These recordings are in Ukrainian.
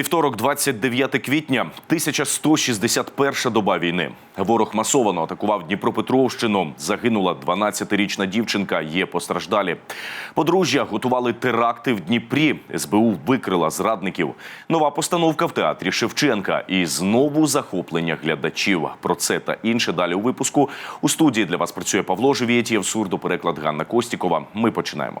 Вівторок, 29 квітня, 1161 доба війни. Ворог масовано атакував Дніпропетровщину. Загинула 12-річна дівчинка. Є постраждалі. Подружжя готували теракти в Дніпрі. СБУ викрила зрадників. Нова постановка в театрі Шевченка. І знову захоплення глядачів. Про це та інше далі у випуску. У студії для вас працює Павло Живєтєв, сурдопереклад Ганна Костікова. Ми починаємо.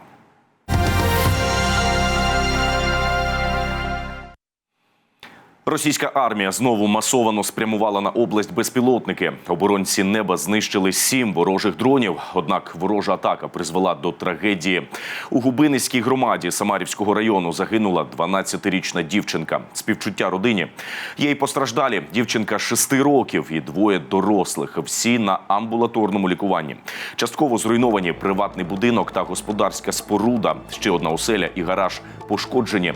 Російська армія знову масовано спрямувала на область безпілотники. Оборонці неба знищили сім ворожих дронів. Однак ворожа атака призвела до трагедії. У Губинницькій громаді Самарівського району загинула 12-річна дівчинка. Співчуття родині. Є й постраждалі. Дівчинка 6 років і двоє дорослих. Всі на амбулаторному лікуванні. Частково зруйновані приватний будинок та господарська споруда. Ще одна оселя і гараж пошкоджені.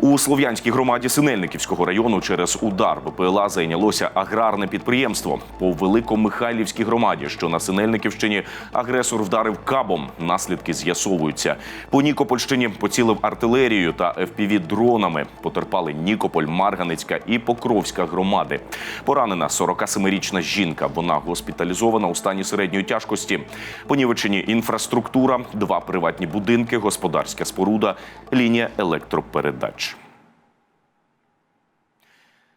У Слов'янській громаді Синельниківського району через удар БПЛА зайнялося аграрне підприємство. По Великомихайлівській громаді, що на Синельниківщині, агресор вдарив кабом. Наслідки з'ясовуються. По Нікопольщині поцілив артилерією та fpv дронами. Потерпали Нікополь, Марганецька і Покровська громади. Поранена 47-річна жінка. Вона госпіталізована у стані середньої тяжкості. Понівечені інфраструктура, два приватні будинки, господарська споруда, лінія електропередач.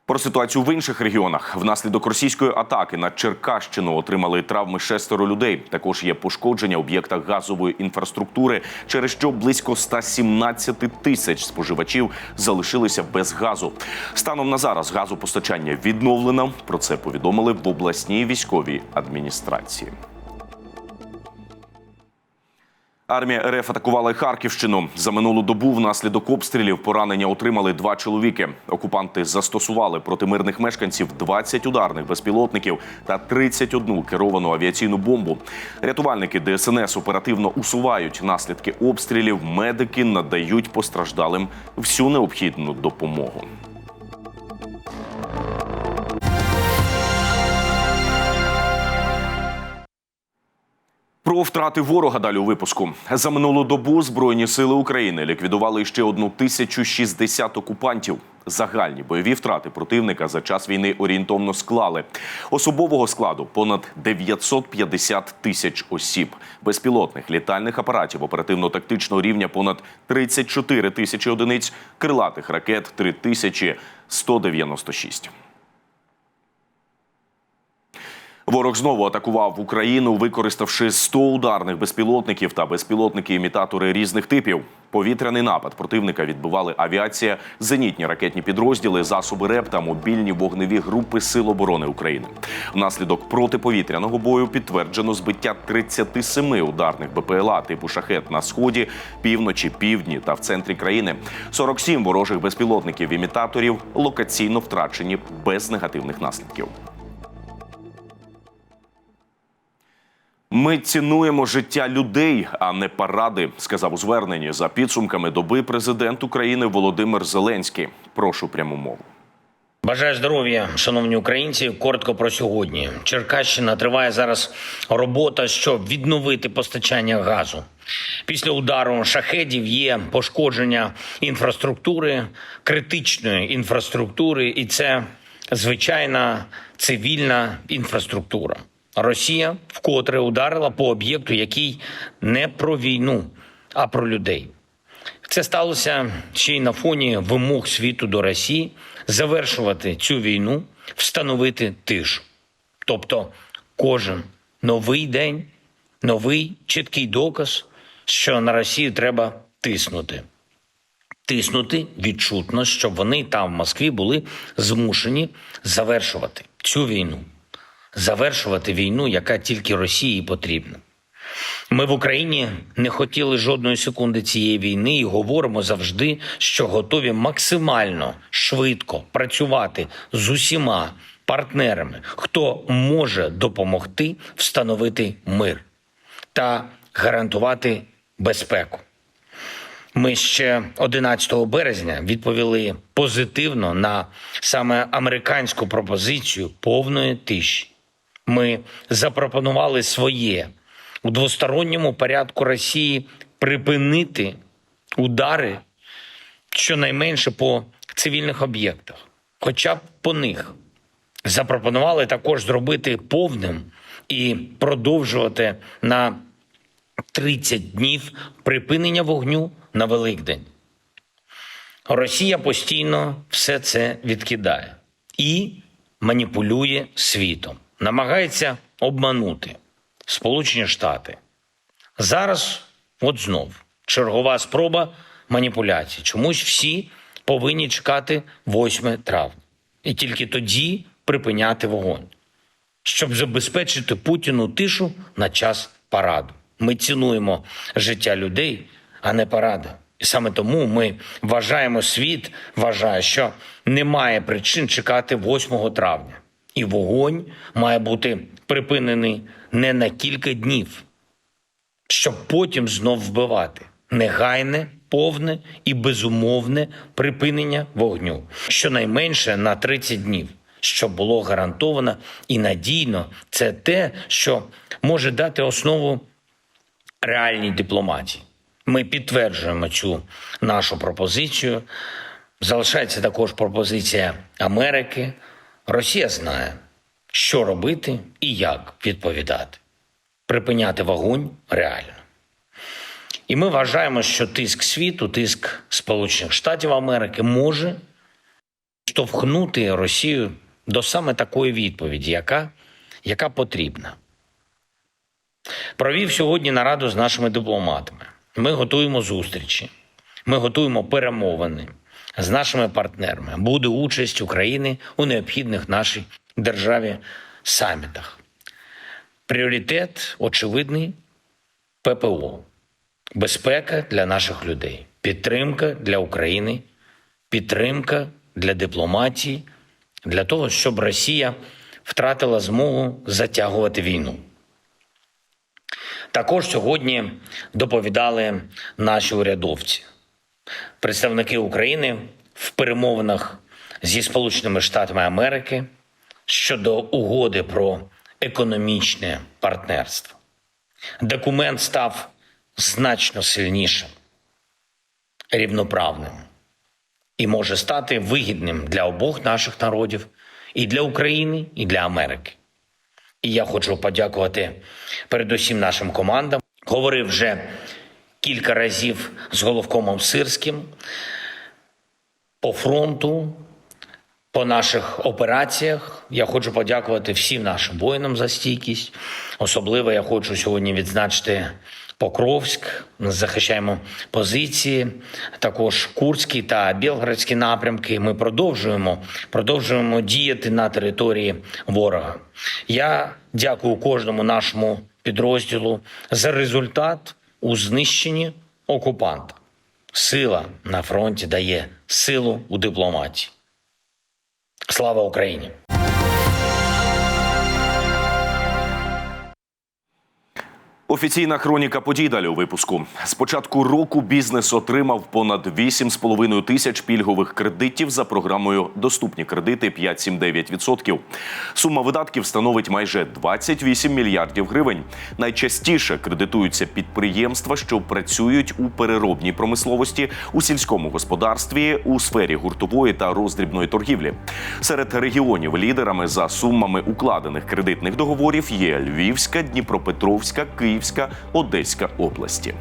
Про ситуацію в інших регіонах внаслідок російської атаки на Черкащину отримали травми шестеро людей. Також є пошкодження об'єкта газової інфраструктури, через що близько 117 тисяч споживачів залишилися без газу. Станом на зараз газопостачання відновлено. Про це повідомили в обласній військовій адміністрації. Армія РФ атакувала Харківщину. За минулу добу внаслідок обстрілів поранення отримали два чоловіки. Окупанти застосували проти мирних мешканців 20 ударних безпілотників та 31 керовану авіаційну бомбу. Рятувальники ДСНС оперативно усувають наслідки обстрілів. Медики надають постраждалим всю необхідну допомогу. Про втрати ворога далі у випуску за минулу добу збройні сили України ліквідували ще одну тисячу шістдесят окупантів. Загальні бойові втрати противника за час війни орієнтовно склали особового складу понад 950 тисяч осіб, безпілотних літальних апаратів оперативно-тактичного рівня понад 34 тисячі одиниць, крилатих ракет 3196. Ворог знову атакував Україну, використавши 100 ударних безпілотників та безпілотники-імітатори різних типів. Повітряний напад противника відбивали авіація, зенітні ракетні підрозділи, засоби РЕП та мобільні вогневі групи Сил оборони України. Внаслідок протиповітряного бою підтверджено збиття 37 ударних БПЛА типу шахет на сході, півночі, півдні та в центрі країни. 47 ворожих безпілотників-імітаторів локаційно втрачені без негативних наслідків. Ми цінуємо життя людей, а не паради, сказав у зверненні за підсумками доби президент України Володимир Зеленський. Прошу пряму мову. Бажаю здоров'я, шановні українці. Коротко про сьогодні. Черкащина триває зараз робота, щоб відновити постачання газу. Після удару шахедів є пошкодження інфраструктури, критичної інфраструктури, і це звичайна цивільна інфраструктура. Росія вкотре ударила по об'єкту, який не про війну, а про людей. Це сталося ще й на фоні вимог світу до Росії завершувати цю війну, встановити тишу. Тобто, кожен новий день, новий чіткий доказ, що на Росію треба тиснути. Тиснути відчутно, щоб вони там в Москві були змушені завершувати цю війну, завершувати війну, яка тільки Росії потрібна. Ми в Україні не хотіли жодної секунди цієї війни і говоримо завжди, що готові максимально швидко працювати з усіма партнерами, хто може допомогти встановити мир та гарантувати безпеку. Ми ще 11 березня відповіли позитивно на саме американську пропозицію повної тиші. Ми запропонували своє у двосторонньому порядку Росії припинити удари щонайменше по цивільних об'єктах, хоча б по них. Запропонували також зробити повним і продовжувати на 30 днів припинення вогню на Великдень. Росія постійно все це відкидає і маніпулює світом, намагається обманути Сполучені Штати. Зараз, от знов, чергова спроба маніпуляції. Чомусь всі повинні чекати 8 травня і тільки тоді припиняти вогонь, щоб забезпечити Путіну тишу на час параду. Ми цінуємо життя людей, а не паради. І саме тому ми вважаємо, світ вважає, що немає причин чекати 8 травня. І вогонь має бути припинений не на кілька днів, щоб потім знов вбивати. Негайне, повне і безумовне припинення вогню, щонайменше на 30 днів, щоб було гарантовано і надійно. Це те, що може дати основу реальній дипломатії. Ми підтверджуємо цю нашу пропозицію. Залишається також пропозиція Америки. Росія знає, що робити і як відповідати. Припиняти вогонь реально. І ми вважаємо, що тиск світу, тиск Сполучених Штатів Америки може штовхнути Росію до саме такої відповіді, яка, яка потрібна. Провів сьогодні нараду з нашими дипломатами. Ми готуємо зустрічі, ми готуємо перемовини з нашими партнерами. Буде участь України у необхідних нашій державі самітах. Пріоритет очевидний ППО, безпека для наших людей, підтримка для України, підтримка для дипломатії, для того, щоб Росія втратила змогу затягувати війну. Також сьогодні доповідали наші урядовці, представники України в перемовинах зі Сполученими Штатами Америки щодо угоди про економічне партнерство. Документ став значно сильнішим, рівноправним і може стати вигідним для обох наших народів і для України, і для Америки. І я хочу подякувати передусім нашим командам. Говорив вже кілька разів з головкомом Сирським по фронту, по наших операціях. Я хочу подякувати всім нашим воїнам за стійкість. Особливо я хочу сьогодні відзначити Покровськ. Ми захищаємо позиції, також Курський та Білградські напрямки. Ми продовжуємо, продовжуємо діяти на території ворога. Я дякую кожному нашому підрозділу за результат у знищенні окупанта. Сила на фронті дає силу у дипломатії. Слава Україні! Офіційна хроніка подій далі у випуску. З початку року бізнес отримав понад 8,5 тисяч пільгових кредитів за програмою Доступні кредити 5,79%. Сума видатків становить майже 28 мільярдів гривень. Найчастіше кредитуються підприємства, що працюють у переробній промисловості, у сільському господарстві, у сфері гуртової та роздрібної торгівлі. Серед регіонів лідерами за сумами укладених кредитних договорів є Львівська, Дніпропетровська, Київська, Одеська області.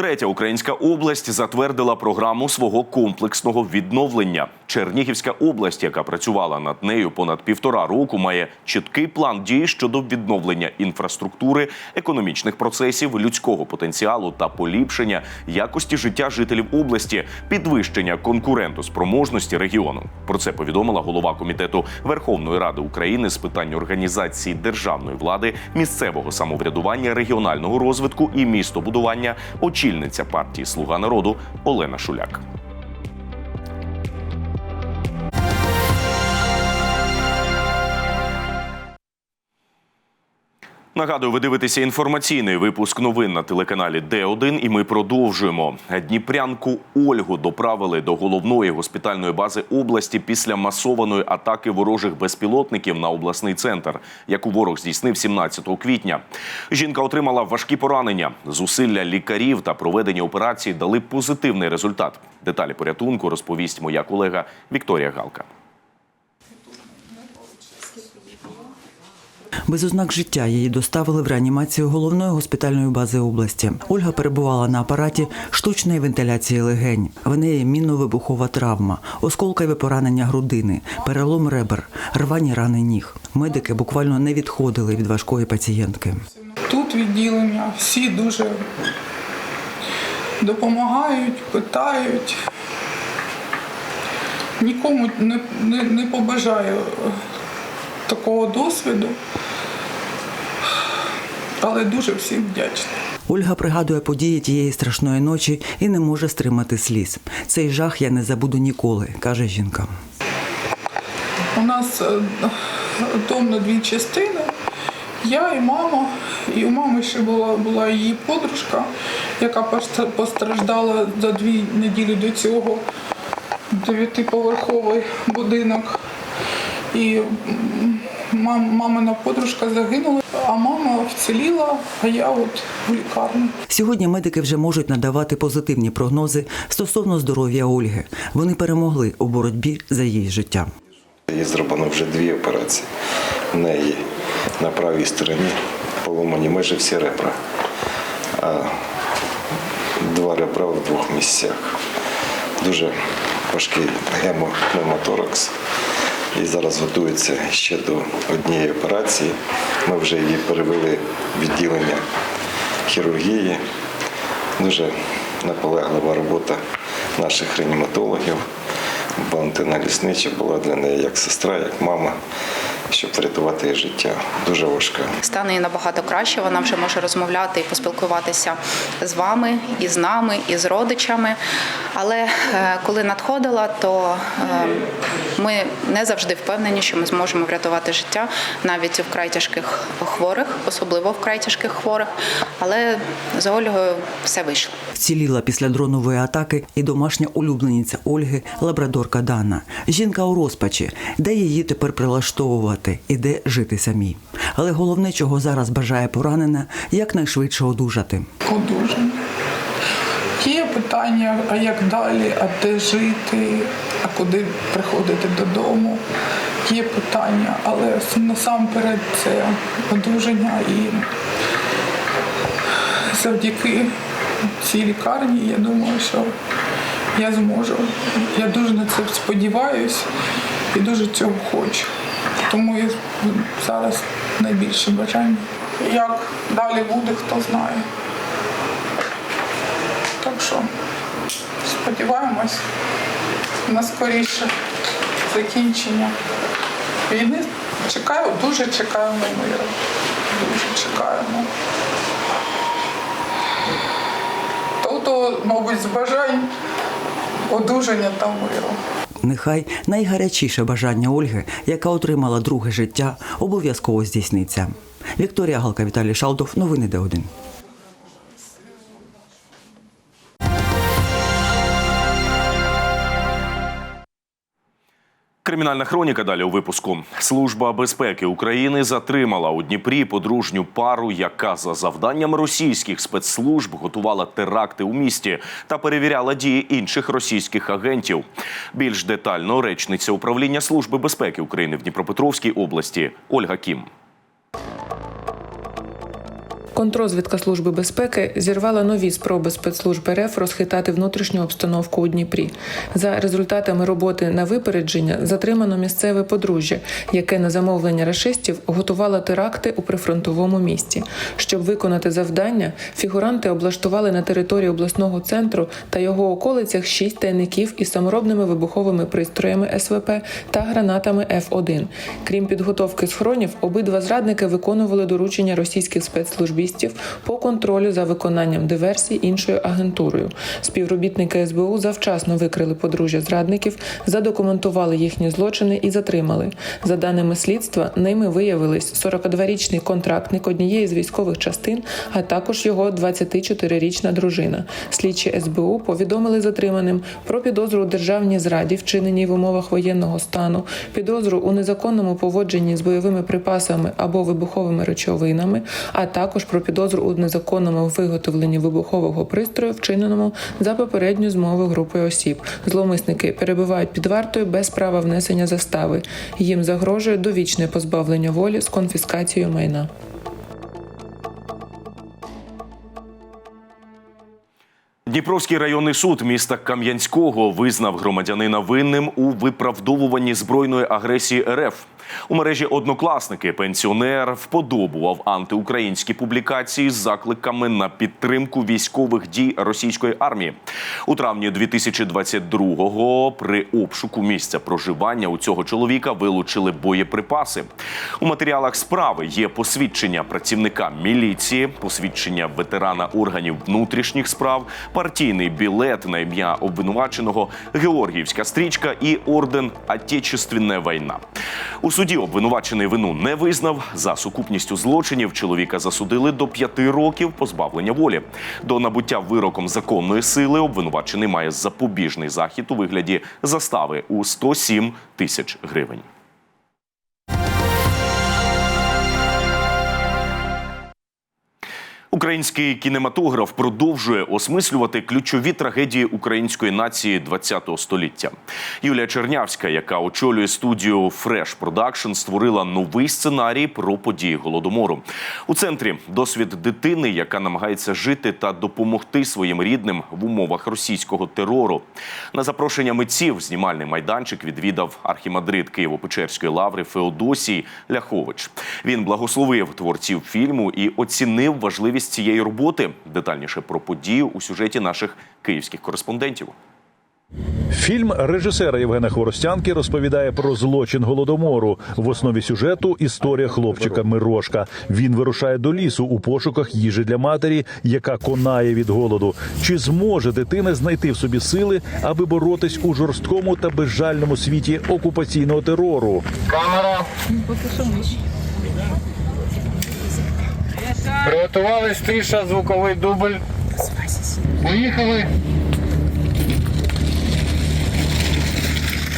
Третя українська область затвердила програму свого комплексного відновлення. Чернігівська область, яка працювала над нею понад півтора року, має чіткий план дій щодо відновлення інфраструктури, економічних процесів, людського потенціалу та поліпшення якості життя жителів області, підвищення конкурентоспроможності регіону. Про це повідомила голова комітету Верховної Ради України з питань організації державної влади, місцевого самоврядування, регіонального розвитку і містобудування, очільниця партії Слуга народу Олена Шуляк. Нагадую, ви дивитеся інформаційний випуск новин на телеканалі Д1 і ми продовжуємо. Дніпрянку Ольгу доправили до головної госпітальної бази області після масованої атаки ворожих безпілотників на обласний центр, яку ворог здійснив 17 квітня. Жінка отримала важкі поранення. Зусилля лікарів та проведення операції дали позитивний результат. Деталі порятунку розповість моя колега Вікторія Галка. Без ознак життя її доставили в реанімацію головної госпітальної бази області. Ольга перебувала на апараті штучної вентиляції легень. В неї мінно-вибухова травма, осколкове поранення грудини, перелом ребер, рвані рани ніг. Медики буквально не відходили від важкої пацієнтки. Тут відділення всі дуже допомагають, питають. Нікому не, не, не побажаю такого досвіду, але дуже всім вдячна. Ольга пригадує події тієї страшної ночі і не може стримати сліз. Цей жах я не забуду ніколи, каже жінка. У нас е, дом на дві частини. Я і мама, і у мами ще була, була її подружка, яка постраждала за дві неділі до цього. Дев'ятиповерховий будинок. І мам, мамина подружка загинула, а мама вціліла, а я от в лікарні. Сьогодні медики вже можуть надавати позитивні прогнози стосовно здоров'я Ольги. Вони перемогли у боротьбі за її життя. Їй зроблено вже дві операції. В неї на правій стороні поломані майже всі ребра, а два ребра в двох місцях. Дуже важкий гемопневмоторакс. І зараз готується ще до однієї операції. Ми вже її перевели в відділення хірургії. Дуже наполеглива робота наших реаніматологів. Валентина Ліснича була для неї як сестра, як мама, щоб врятувати її життя. Дуже важка. Стан її набагато краще. Вона вже може розмовляти і поспілкуватися з вами, і з нами, і з родичами. Але е, коли надходила, то е, ми не завжди впевнені, що ми зможемо врятувати життя навіть у вкрай тяжких хворих, особливо вкрай тяжких хворих. Але за Ольгою все вийшло. Вціліла після дронової атаки і домашня улюблениця Ольги лабрадорка Дана. Жінка у розпачі, де її тепер прилаштовувати і де жити самій. Але головне, чого зараз бажає поранена, якнайшвидше одужати. одужання. Є питання, а як далі, а де жити, куди приходити додому. Є питання, але насамперед це одужання і завдяки цій лікарні я думаю, що я зможу. Я дуже на це сподіваюся і дуже цього хочу. Тому я зараз найбільше бажання. Як далі буде, хто знає. Так що сподіваємось на скоріше закінчення війни. Чекаю, дуже чекаємо миру. Дуже чекаємо. Тобто, мабуть, з бажань одужання та миру. Нехай найгарячіше бажання Ольги, яка отримала друге життя, обов'язково здійсниться. Вікторія Галка, Віталій Шалдов, новини Д1. Кримінальна хроніка далі у випуску. Служба безпеки України затримала у Дніпрі подружню пару, яка за завданням російських спецслужб готувала теракти у місті та перевіряла дії інших російських агентів. Більш детально речниця управління служби безпеки України в Дніпропетровській області Ольга Кім. Контрозвідка Служби безпеки зірвала нові спроби спецслужб РФ розхитати внутрішню обстановку у Дніпрі. За результатами роботи на випередження затримано місцеве подружжя, яке на замовлення рашистів готувало теракти у прифронтовому місті. Щоб виконати завдання, фігуранти облаштували на території обласного центру та його околицях шість тайників із саморобними вибуховими пристроями СВП та гранатами Ф1. Крім підготовки схронів, обидва зрадники виконували доручення російських спецслужб активістів по контролю за виконанням диверсій іншою агентурою. Співробітники СБУ завчасно викрили подружжя зрадників, задокументували їхні злочини і затримали. За даними слідства, ними виявились 42-річний контрактник однієї з військових частин, а також його 24-річна дружина. Слідчі СБУ повідомили затриманим про підозру у державній зраді, вчиненій в умовах воєнного стану, підозру у незаконному поводженні з бойовими припасами або вибуховими речовинами, а також про підозру у незаконному виготовленні вибухового пристрою, вчиненому за попередню змову групи осіб. Зломисники перебувають під вартою без права внесення застави. Їм загрожує довічне позбавлення волі з конфіскацією майна. Дніпровський районний суд міста Кам'янського визнав громадянина винним у виправдовуванні збройної агресії РФ. У мережі однокласники пенсіонер вподобував антиукраїнські публікації з закликами на підтримку військових дій російської армії. У травні 2022-го при обшуку місця проживання у цього чоловіка вилучили боєприпаси. У матеріалах справи є посвідчення працівника міліції, посвідчення ветерана органів внутрішніх справ, партійний білет на ім'я обвинуваченого, георгіївська стрічка і орден Отечественна війна. У суді обвинувачений вину не визнав. За сукупністю злочинів чоловіка засудили до п'яти років позбавлення волі. До набуття вироком законної сили обвинувачений має запобіжний захід у вигляді застави у 107 тисяч гривень. Український кінематограф продовжує осмислювати ключові трагедії української нації ХХ століття. Юлія Чернявська, яка очолює студію Fresh Production, створила новий сценарій про події голодомору. У центрі досвід дитини, яка намагається жити та допомогти своїм рідним в умовах російського терору. На запрошення митців знімальний майданчик відвідав архімандрит Києво-Печерської лаври Феодосій Ляхович. Він благословив творців фільму і оцінив важливість цієї роботи. Детальніше про подію у сюжеті наших київських кореспондентів. Фільм режисера Євгена Хворостянки розповідає про злочин голодомору. В основі сюжету історія хлопчика Мирошка. Він вирушає до лісу у пошуках їжі для матері, яка конає від голоду. Чи зможе дитина знайти в собі сили, аби боротись у жорсткому та безжальному світі окупаційного терору? Камера. Приготувались тиша, звуковий дубль. Поїхали.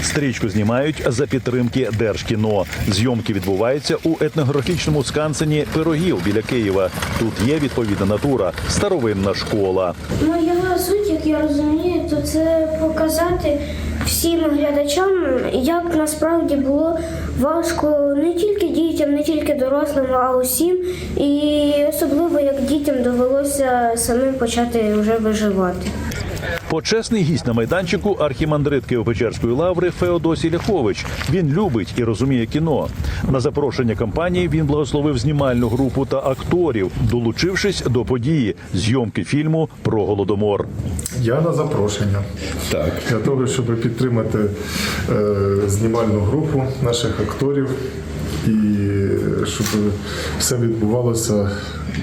Стрічку знімають за підтримки Держкіно. Зйомки відбуваються у етнографічному скансені пирогів біля Києва. Тут є відповідна натура, старовинна школа. Моя суть, як я розумію, то це показати всім глядачам, як насправді було важко не тільки дітям, не тільки дорослим, а усім. І особливо як дітям довелося самим почати вже виживати. Почесний гість на майданчику архімандрит Києво-Печерської лаври Феодосій Ляхович. Він любить і розуміє кіно. На запрошення компанії він благословив знімальну групу та акторів, долучившись до події зйомки фільму про голодомор. Я на запрошення так. для того, щоб підтримати е, знімальну групу наших акторів і щоб все відбувалося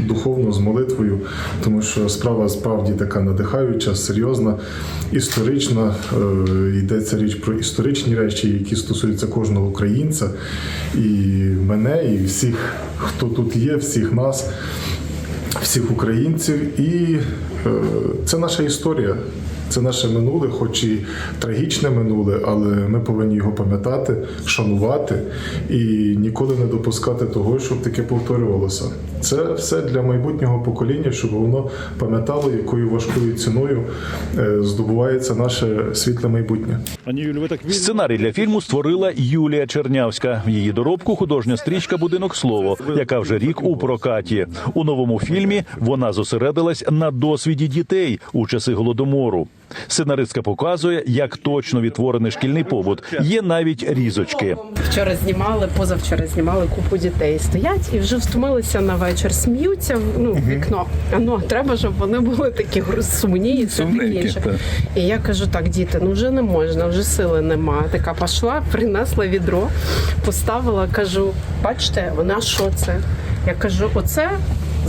духовно з молитвою, тому що справа справді така надихаюча, серйозна, історична. Е, йдеться річ про історичні речі, які стосуються кожного українця, і мене, і всіх, хто тут є, всіх нас всіх українців, і е, це наша історія. Це наше минуле, хоч і трагічне минуле, але ми повинні його пам'ятати, шанувати і ніколи не допускати того, щоб таке повторювалося. Це все для майбутнього покоління, щоб воно пам'ятало, якою важкою ціною е, здобувається наше світле майбутнє. Сценарій для фільму створила Юлія Чернявська. В її доробку художня стрічка Будинок слово, яка вже рік у прокаті. У новому фільмі вона зосередилась на досвіді дітей у часи голодомору. Сценаристка показує, як точно відтворений шкільний побут. Є навіть різочки. Вчора знімали, позавчора знімали купу дітей. Стоять і вже встомилися на вечір. Сміються ну, в вікно. А ну треба, щоб вони були такі сумні і таке інше. І я кажу: так, діти, ну вже не можна, вже сили нема. Така пішла, принесла відро, поставила, кажу, бачите, вона що це? Я кажу, оце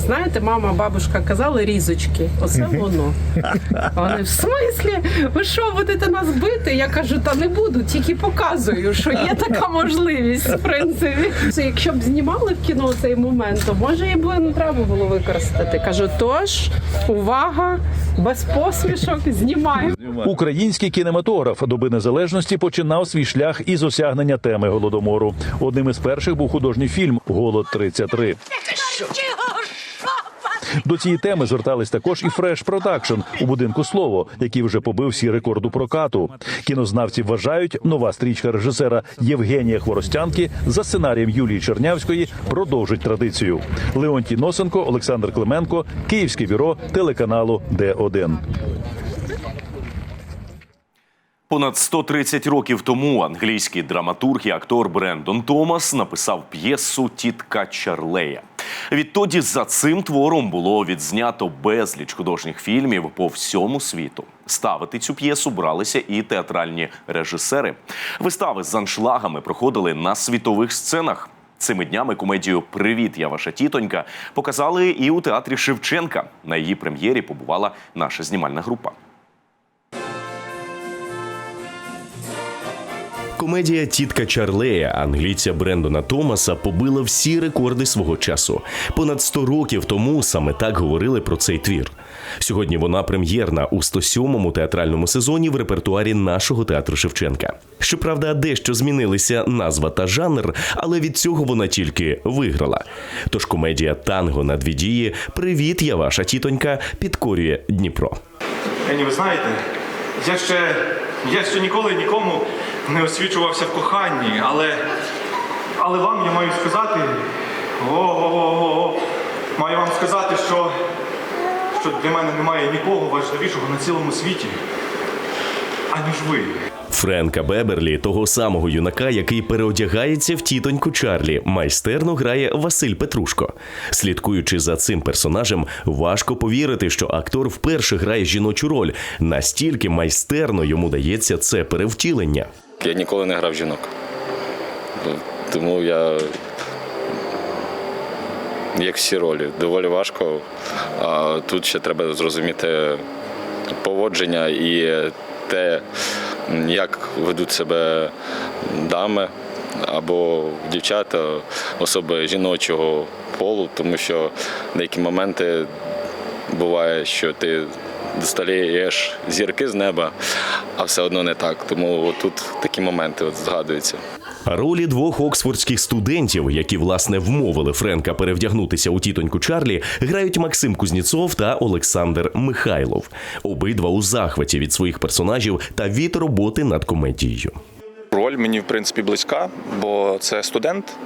знаєте, мама, бабушка казали різочки. Оце воно. Вони в смислі? Ви що, будете нас бити? Я кажу, та не буду, тільки показую, що є така можливість, в принципі. Якщо б знімали в кіно цей момент, то може і би не треба було використати. Кажу, тож, увага, без посмішок, знімаємо. Український кінематограф доби незалежності починав свій шлях із осягнення теми голодомору. Одним із перших був художній фільм Голод 33 До цієї теми звертались також і Fresh Production у будинку слово, який вже побив всі рекорду прокату. Кінознавці вважають, нова стрічка режисера Євгенія Хворостянки за сценарієм Юлії Чернявської продовжить традицію. Леонтій Носенко, Олександр Клименко, Київське бюро телеканалу Д1. Понад 130 років тому англійський драматург і актор Брендон Томас написав п'єсу Тітка Чарлея. Відтоді за цим твором було відзнято безліч художніх фільмів по всьому світу. Ставити цю п'єсу бралися і театральні режисери. Вистави з аншлагами проходили на світових сценах. Цими днями комедію Привіт, я ваша тітонька показали і у театрі Шевченка. На її прем'єрі побувала наша знімальна група. Комедія Тітка Чарлея англійця Брендона Томаса побила всі рекорди свого часу. Понад 100 років тому саме так говорили про цей твір. Сьогодні вона прем'єрна у 107-му театральному сезоні в репертуарі нашого театру Шевченка. Щоправда, дещо змінилися назва та жанр, але від цього вона тільки виграла. Тож комедія Танго на дві дії Привіт, я ваша тітонька підкорює Дніпро. Ені, ви знаєте, я ще, я ще ніколи нікому не освічувався в коханні, але, але вам я маю сказати, о, маю вам сказати, що, що для мене немає нікого важливішого на цілому світі, аніж ви. Френка Беберлі, того самого юнака, який переодягається в тітоньку Чарлі, майстерно грає Василь Петрушко. Слідкуючи за цим персонажем, важко повірити, що актор вперше грає жіночу роль. Настільки майстерно йому дається це перевтілення. Я ніколи не грав жінок. Тому я, як всі ролі, доволі важко. А тут ще треба зрозуміти поводження і те, як ведуть себе дами або дівчата, особи жіночого полу, тому що деякі моменти буває, що ти достаєш зірки з неба, а все одно не так. Тому тут такі моменти от згадуються. Ролі двох оксфордських студентів, які власне вмовили Френка перевдягнутися у тітоньку Чарлі, грають Максим Кузніцов та Олександр Михайлов. Обидва у захваті від своїх персонажів та від роботи над комедією. Роль мені в принципі близька, бо це студент.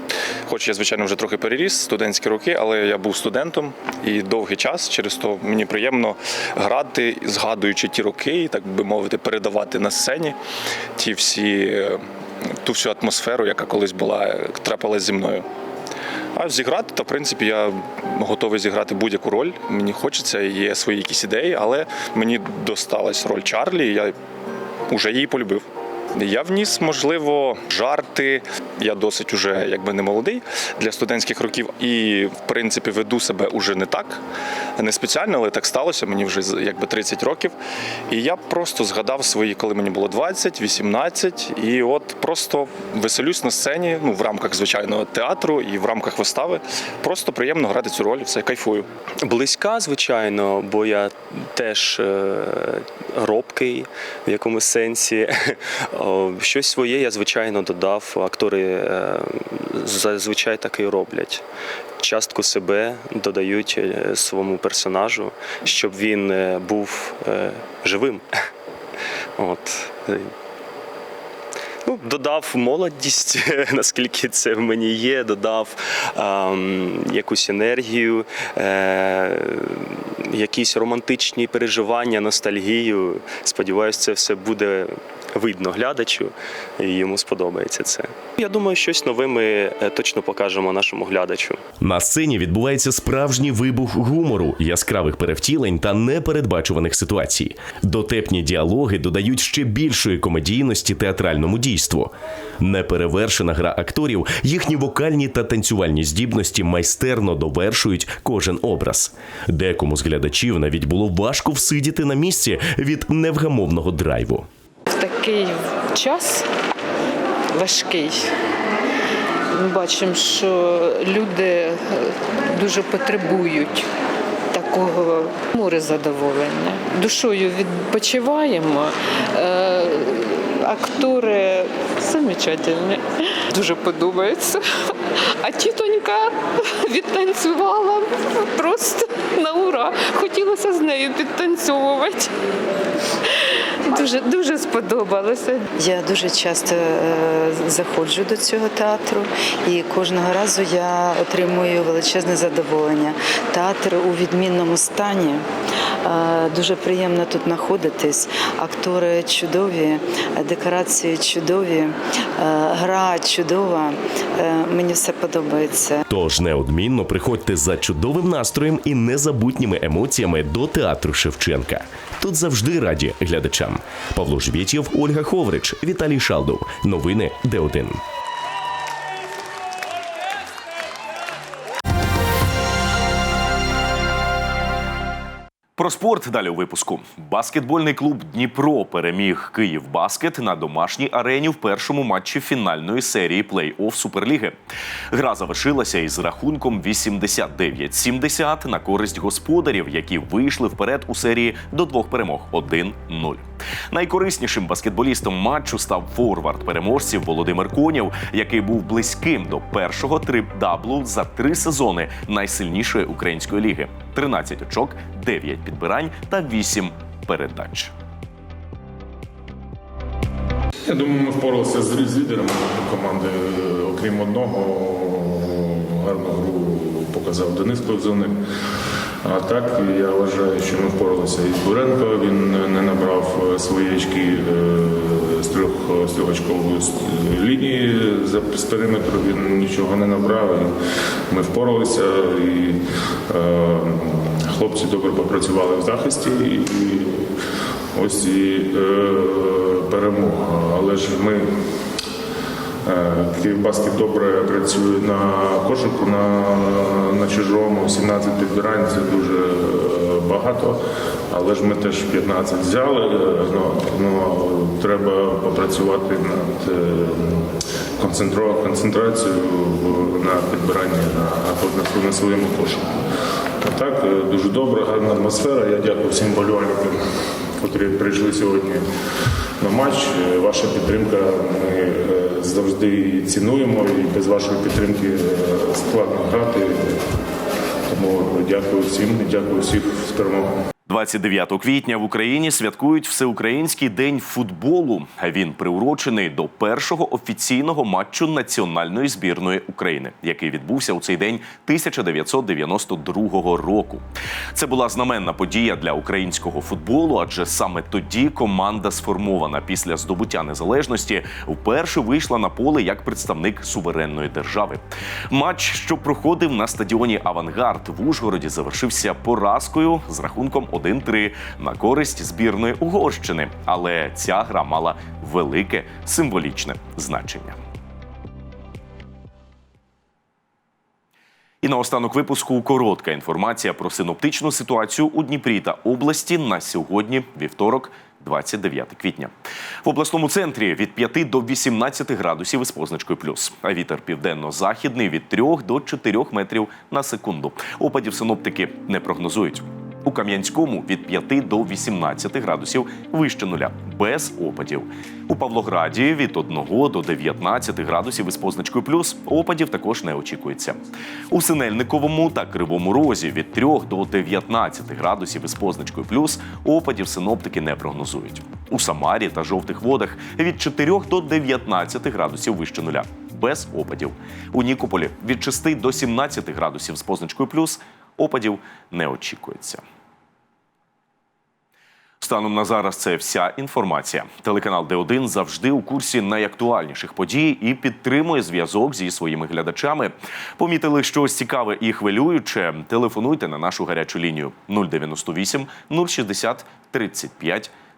Хоч я, звичайно, вже трохи переріс студентські роки, але я був студентом і довгий час. Через то мені приємно грати, згадуючи ті роки, і, так би мовити, передавати на сцені ті всі е, ту всю атмосферу, яка колись була, е, трапилась зі мною. А зіграти, то в принципі я готовий зіграти будь-яку роль. Мені хочеться, є свої якісь ідеї, але мені досталась роль Чарлі, і я вже її полюбив. Я вніс, можливо, жарти. Я досить уже якби не молодий для студентських років, і в принципі веду себе уже не так, не спеціально, але так сталося. Мені вже якби 30 років. І я просто згадав свої, коли мені було 20, 18, і от просто веселюсь на сцені, ну в рамках звичайного театру і в рамках вистави. Просто приємно грати цю роль, все кайфую. Близька, звичайно, бо я теж е, робкий в якомусь сенсі. О, Щось своє я, звичайно, додав. Актори е, зазвичай так і роблять. Частку себе додають е, своєму персонажу, щоб він е, був е, живим. От. Ну, додав молодість, наскільки це в мені є, додав ем, якусь енергію, е, якісь романтичні переживання, ностальгію. Сподіваюсь, це все буде видно глядачу, і йому сподобається це. Я думаю, щось нове ми е, точно покажемо нашому глядачу. На сцені відбувається справжній вибух гумору, яскравих перевтілень та непередбачуваних ситуацій. Дотепні діалоги додають ще більшої комедійності театральному дійству. Неперевершена гра акторів, їхні вокальні та танцювальні здібності майстерно довершують кожен образ. Декому з глядачів навіть було важко всидіти на місці від невгамовного драйву. Такий час важкий. Ми бачимо, що люди е, дуже потребують такого море задоволення. Душою відпочиваємо. Е, Актори замечательні. Дуже подобається. А тітонька відтанцювала просто на ура. Хотілося з нею підтанцьовувати. Дуже дуже сподобалося. Я дуже часто е, заходжу до цього театру, і кожного разу я отримую величезне задоволення. Театр у відмінному стані. Е, Дуже приємно тут знаходитись. Актори чудові, декорації чудові, е, гра чудова. Е, Мені все подобається. Тож неодмінно приходьте за чудовим настроєм і незабутніми емоціями до театру Шевченка. Тут завжди раді глядачам. Павло Жвєтєв, Ольга Ховрич, Віталій Шалдов. Новини Д1. Про спорт далі у випуску. Баскетбольний клуб Дніпро переміг Київ Баскет на домашній арені в першому матчі фінальної серії плей-офф Суперліги. Гра завершилася із рахунком 89-70 на користь господарів, які вийшли вперед у серії до двох перемог 1-0. Найкориснішим баскетболістом матчу став форвард переможців Володимир Конєв, який був близьким до першого трip-даблу за три сезони найсильнішої української ліги: 13 очок, 9 підбирань та 8 передач. Я думаю, ми впоралися з, лідерами команди. Окрім одного, гарну гру показав Денис Ковзоник. А так я вважаю, що ми впоралися із Буренко. Він не набрав свої очки е, з трьох з трьохочкової лінії з периметру. Він нічого не набрав. Ми впоралися. І е, хлопці добре попрацювали в захисті. І, ось і е, перемога. Але ж ми Е, Київбаскет добре працює на кошику на, на чужому, 17 підбирань це дуже е, багато, але ж ми теж 15 взяли. е, Ну, ну, треба попрацювати над е, концентрацією на підбиранні на, на, своєму кошику. А так, е, дуже добра, гарна атмосфера. Я дякую всім болівальникам, які прийшли сьогодні на матч. Е, Ваша підтримка ми е, завжди цінуємо і без вашої підтримки е, складно грати. Тому дякую всім, дякую всіх в перемогою. 29 квітня в Україні святкують Всеукраїнський день футболу. Він приурочений до першого офіційного матчу національної збірної України, який відбувся у цей день 1992 року. Це була знаменна подія для українського футболу, адже саме тоді команда, сформована після здобуття незалежності, вперше вийшла на поле як представник суверенної держави. Матч, що проходив на стадіоні Авангард в Ужгороді, завершився поразкою з рахунком 1-3 на користь збірної Угорщини. Але ця гра мала велике символічне значення. І наостанок випуску коротка інформація про синоптичну ситуацію у Дніпрі та області на сьогодні, вівторок. 29 квітня в обласному центрі від 5 до 18 градусів із позначкою плюс. А вітер південно-західний від 3 до 4 метрів на секунду. Опадів синоптики не прогнозують. У Кам'янському від 5 до 18 градусів вище нуля, без опадів. У Павлограді від 1 до 19 градусів із позначкою плюс опадів також не очікується. У Синельниковому та Кривому Розі від 3 до 19 градусів із позначкою плюс опадів синоптики не прогнозують. У Самарі та жовтих водах від 4 до 19 градусів вище нуля, без опадів. У Нікополі від 6 до 17 градусів з позначкою плюс опадів не очікується. Станом на зараз це вся інформація. Телеканал Д1 завжди у курсі найактуальніших подій і підтримує зв'язок зі своїми глядачами. Помітили щось цікаве і хвилююче. Телефонуйте на нашу гарячу лінію 098 060 35